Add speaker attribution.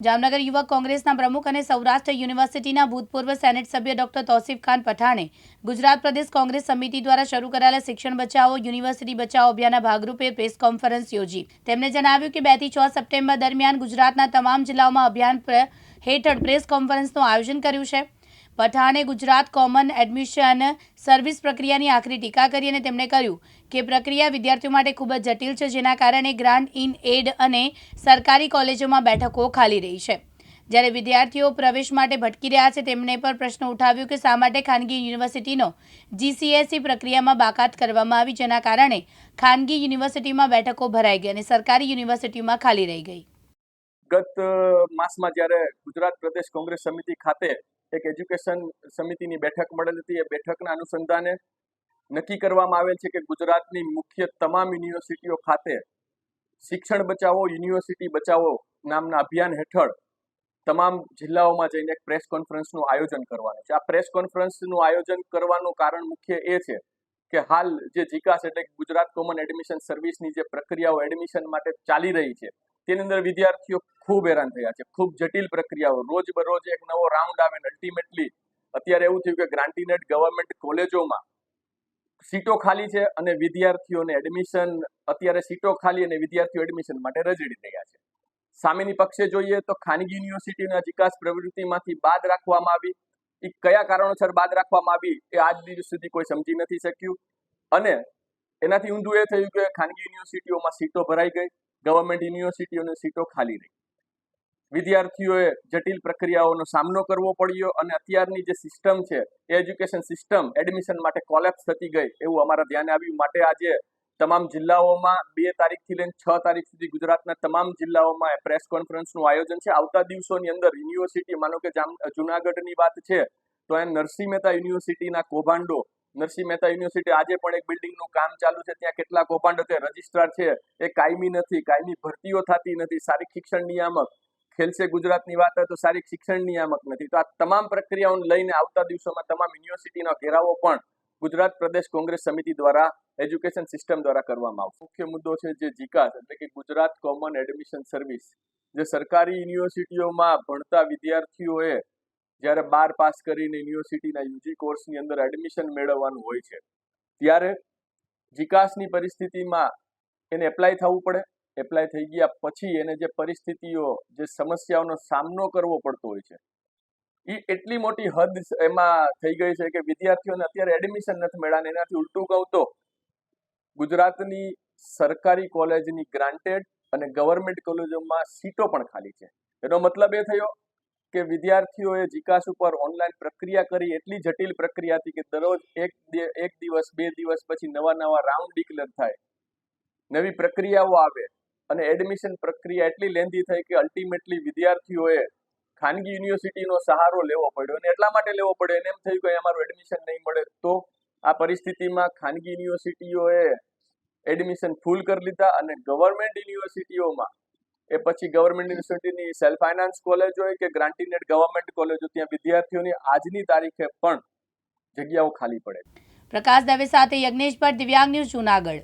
Speaker 1: જામનગર યુવક કોંગ્રેસના પ્રમુખ અને સૌરાષ્ટ્ર યુનિવર્સિટીના ભૂતપૂર્વ સેનેટ સભ્ય ડોક્ટર તોસીફ ખાન પઠાણે ગુજરાત પ્રદેશ કોંગ્રેસ સમિતિ દ્વારા શરૂ કરાયેલા શિક્ષણ બચાવો, યુનિવર્સિટી બચાવો અભિયાનના ભાગરૂપે પ્રેસ કોન્ફરન્સ યોજી. તેમણે જણાવ્યું કે બેથી છ સપ્ટેમ્બર દરમિયાન ગુજરાતના તમામ જિલ્લાઓમાં અભિયાન હેઠળ પ્રેસ કોન્ફરન્સનું આયોજન કર્યું છે. પઠાણે ગુજરાત કોમન એડમિશન સર્વિસ પ્રક્રિયાની આખરી ટીકા કરી અને તેમણે કહ્યું કે પ્રક્રિયા વિદ્યાર્થીઓ માટે ખૂબ જ જટિલ છે, જેના કારણે ગ્રાન્ટ ઇન એડ અને સરકારી કોલેજોમાં બેઠકો ખાલી રહી છે. જ્યારે વિદ્યાર્થીઓ પ્રવેશ માટે ભટકી રહ્યા છે, તેમણે પર પ્રશ્ન ઉઠાવ્યો કે શા માટે ખાનગી યુનિવર્સિટીનો જીસીએસસી પ્રક્રિયામાં બાકાત કરવામાં આવી, જેના કારણે ખાનગી યુનિવર્સિટીમાં બેઠકો ભરાઈ ગઈ અને સરકારી યુનિવર્સિટીમાં ખાલી રહી ગઈ.
Speaker 2: ગત માસમાં જ્યારે ગુજરાત પ્રદેશ કોંગ્રેસ સમિતિ ખાતે એક એજ્યુકેશન સમિતિની બેઠક મળેલ હતી. એ બેઠકના અનુસંધાને નક્કી કરવામાં આવેલ છે કે ગુજરાતની મુખ્ય તમામ યુનિવર્સિટીઓ ખાતે શિક્ષણ બચાવો, યુનિવર્સિટી બચાવો નામના અભિયાન હેઠળ તમામ જિલ્લાઓમાં જઈને એક પ્રેસ કોન્ફરન્સનું આયોજન કરવાનું છે. આ પ્રેસ કોન્ફરન્સનું આયોજન કરવાનું કારણ મુખ્ય એ છે કે હાલ જે જીકાસ એટલે ગુજરાત કોમન એડમિશન સર્વિસની જે પ્રક્રિયાઓ એડમિશન માટે ચાલી રહી છે તેની અંદર વિદ્યાર્થીઓ ખૂબ હેરાન થયા છે. ખૂબ જટિલ પ્રક્રિયાઓ. રોજ બરોજ એક નવો રાઉન્ડ આવે અલ્ટિમેટલી અત્યારે એવું થયું કે ગ્રાન્ટીનેટ ગવર્મેન્ટ કોલેજોમાં સીટો ખાલી છે અને વિદ્યાર્થીઓને એડમિશન અત્યારે સીટો ખાલી અને વિદ્યાર્થીઓ એડમિશન માટે રજડી રહ્યા છે. સામેની પક્ષે જોઈએ તો ખાનગી યુનિવર્સિટીના વિકાસ પ્રવૃત્તિમાંથી બાદ રાખવામાં આવી. એ કયા કારણોસર બાદ રાખવામાં આવી એ આજ દિવસ સુધી કોઈ સમજી નથી શક્યું. અને એનાથી ઊંધું એ થયું કે ખાનગી યુનિવર્સિટીઓમાં સીટો ભરાઈ ગઈ. ગવર્મેન્ટ યુનિવર્સિટીઓની સીટો ખાલી રહી. વિદ્યાર્થીઓએ જટિલ પ્રક્રિયાઓનો સામનો કરવો પડ્યો અને અત્યારની જે સિસ્ટમ છે, એ એજ્યુકેશન સિસ્ટમ, એડમિશન માટે કોલેપ્સ થતી ગઈ એવું અમારા ધ્યાને આવ્યું. માટે આજે તમામ જિલ્લાઓમાં બે તારીખથી લઈને છ તારીખ સુધી ગુજરાતના તમામ જિલ્લાઓમાં પ્રેસ કોન્ફરન્સનું આયોજન છે. આવતા દિવસોની અંદર યુનિવર્સિટી, માનો કે જામ, જુનાગઢની વાત છે, તો એ નરસિંહ મહેતા યુનિવર્સિટીના કૌભાંડો નરસિંહ મહેતા યુનિવર્સિટી આજે પણ એક બિલ્ડિંગનું કામ ચાલુ છે. ત્યાં કેટલા કૌભાંડ રજિસ્ટ્રાર છે. એ કાયમી નથી. કાયમી ભરતીઓ થતી નથી. શારીરિક શિક્ષણ નિયામક ખેલસે ગુજરાતની વાત તો શારીરિક શિક્ષણ નિયામક નથી. તો આ તમામ પ્રક્રિયાઓને લઈને આવતા દિવસોમાં તમામ યુનિવર્સિટીનો ઘેરાવો પણ ગુજરાત પ્રદેશ કોંગ્રેસ સમિતિ દ્વારા એજ્યુકેશન સિસ્ટમ દ્વારા કરવામાં આવશે. મુખ્ય મુદ્દો છે જે જીકાસ એટલે કે ગુજરાત કોમન એડમિશન સર્વિસ. જે સરકારી યુનિવર્સિટીઓમાં ભણતા વિદ્યાર્થીઓએ જ્યારે બાર પાસ કરીને યુનિવર્સિટીના યુજી કોર્સની અંદર એડમિશન મેળવવાનું હોય છે, ત્યારે વિકાસની પરિસ્થિતિમાં એને એપ્લાય થવું પડે. એપ્લાય થઈ ગયા પછી એને જે પરિસ્થિતિઓ, જે સમસ્યાઓનો સામનો કરવો પડતો હોય છે એ એટલી મોટી હદ એમાં થઈ ગઈ છે કે વિદ્યાર્થીઓને અત્યારે એડમિશન નથી મળ્યા એનાથી ઉલટું કહું તો ગુજરાતની સરકારી કોલેજની ગ્રાન્ટેડ અને ગવર્મેન્ટ કોલેજોમાં સીટો પણ ખાલી છે. એનો મતલબ એ થયો કે વિદ્યાર્થીઓએ જીકાસ ઉપર ઓનલાઈન પ્રક્રિયા કરી, એટલી જટિલ પ્રક્રિયા હતી કે દરરોજ એક એક દિવસ, બે દિવસ પછી નવા નવા રાઉન્ડ ડિક્લેર થાય. નવી પ્રક્રિયાઓ આવે અને એડમિશન પ્રક્રિયા એટલી લેન્ધી થઈ કે અલ્ટિમેટલી વિદ્યાર્થીઓએ ખાનગી યુનિવર્સિટીનો સહારો લેવો પડ્યો અને એટલા માટે લેવો પડ્યો. એને એમ થયું કે અમારું એડમિશન નહીં મળે તો આ પરિસ્થિતિમાં ખાનગી યુનિવર્સિટીઓએ એડમિશન ફૂલ કરી લીધા અને ગવર્મેન્ટ યુનિવર્સિટીઓમાં એ પછી ગવર્મેન્ટ યુનિવર્સિટીની સેલ્ફ ફાઇનાન્સ કોલેજ હોય કે ગ્રાન્ટીનેટ ગવર્મેન્ટ કોલેજો ત્યાં વિદ્યાર્થીઓની આજની તારીખે પણ જગ્યાઓ ખાલી પડે
Speaker 1: પ્રકાશ દવે સાથે યજ્ઞેશ ભટ્ટ, દિવ્યાંગ ન્યૂઝ જૂનાગઢ.